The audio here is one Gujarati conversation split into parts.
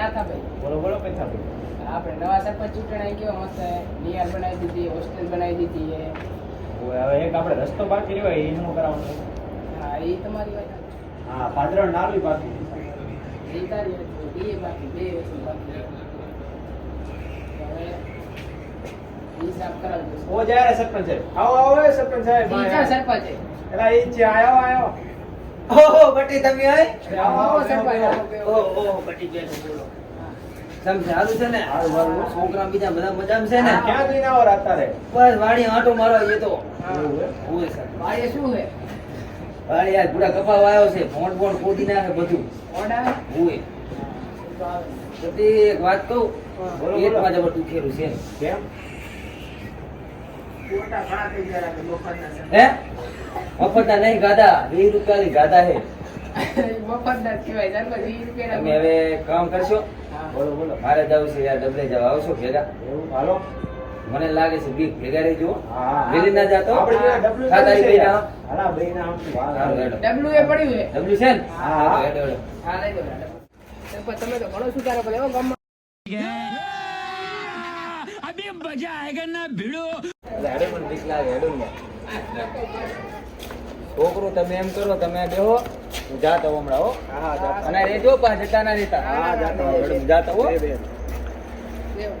ના આપણે નવા સરપંચ ચૂંટણી કેવો મસ્ત નિયર બનાવી દીધી હોસ્ટેલ બનાવી દીધી છે. હવે એક આપણે રસ્તો બાકી રહ્યો એ શું કરવાનું હા એ તમારી વાત હા પાદરણ નાલું બાકી એ તારી વાત બે બાકી બે વસ્તુ બાકી. હવે ઓ જાય સરપંચ. સાહેબ આવો આવો સરપંચ સાહેબ બીજા સરપંચ. એલા એ છે આયો આયો. ઓહો બટી તમે આય? આવો સરપંચ. ઓહો ઓહો બટી બેન બોલો. તમ સારું છે ને. છોકરા બીજા બધા મજામાં છે ને? ક્યાં જઈને આવો રાત બસ વાડી આંટો મારો એ તો. હા. હોય સર શું છે? વાડી યાર પૂરા કપાવ આવ્યો છે ફોન ફોન ખોદી નાખે બધું. હોય બધી એક વાત કહું એક વાત ખેરું છે. કેમ મોટા ઘણા થઈ ગયા રાખે મફતના છે. હે? મફતના નહીં ગાધા વીસ રૂપિયાની ગાધા હે મફતના કહેવાય. સરપંચ વીસ રૂપિયાના તમે હવે કામ કરશો? બોલો બોલો. મારે જવું છે યાર ડબલે જવા. આવશો ભેગા એવું? હાલો. મને લાગે છે બીક ભેગા રહી જુઓ ના. જાતો. હાલા એ પડ્યું છે. ડબલ્યુ છે ને? હા. હા. લઈ દો તમે તો ઘણો સુધારો કર્યો હો ગામમાં. એટલે હેડો પણ બીક લાગે, હેડો ને. છોકરું તમે એમ કરો તમે બેહો હું જાતો હમણાં હો. હા જાતા. અને રેજો પા જતા ના રેતા હા હો. જાઓ જાતા હો બે, બે. લેવો.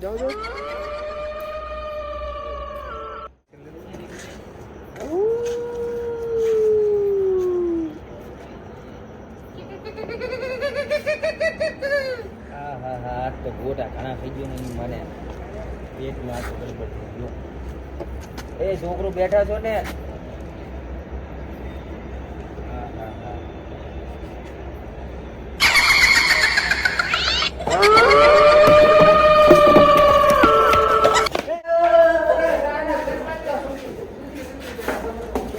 જાઉં છું? હા હા હા આજ તો ગોટા ઘણા થઈ ગયો ને મને પેટમાં તો ગડબડ થઈ એ છોકરો બેઠા છો ને.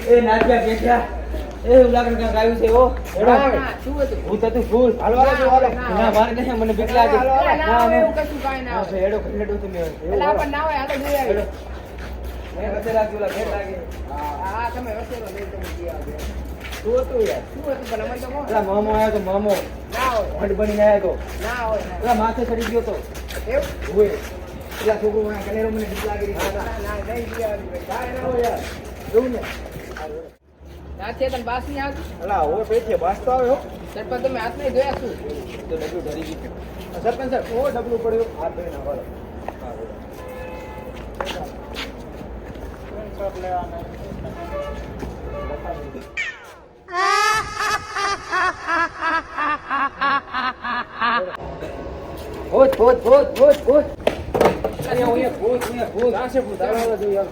એ નાચ્યા બેઠા. એવું લાગે ક્યાંક આવ્યું છે ઓ? હું તો. તું ફૂલ. હાલો, હાલો, હાલો. ના, મારે નહીં મને બીક લાગે. ના, હોય એવું કશું કાઈ ના આવે. હેડો હેડો તમે. એટલે આપણને ના હોય, હાલો જોઈ આવે મેં વચ્ચે લાગ્યું ઓલા લાગે હા, તમે વસેલો લઈ તમે જઈ આવે શું હતું યાર. શું હતું પણ અમને તો કહો. મામો આવ્યો તો મામો. ના હોય, આવ્યો તો. ના હોય. પેલા માથે ચડી ગયો તો. એવું? હોય છોકરો મને કનેરો મને બીક લાગી રહી ના, નહીં જઈ ના હોય યાર. જોઉં ને. ના છે તને બાસ નહીં આવતી? અલા હવે પેચે બાસ તો આવ્યો. સરપંચ તમે હાથ નહીં ધોયા શું? તો ડબલું ડરી ગયું. સરપંચ સાહેબ ઓ ડબલું પડ્યું. હાથ ધોઈને હાલો. ભૂત ભૂત ભૂત ભૂત ભૂત. અહીંયા અહીંયા ભૂત અહીંયા ભૂત. ક્યાં છે ભૂત? હાલો, હાલો, જોઈએ,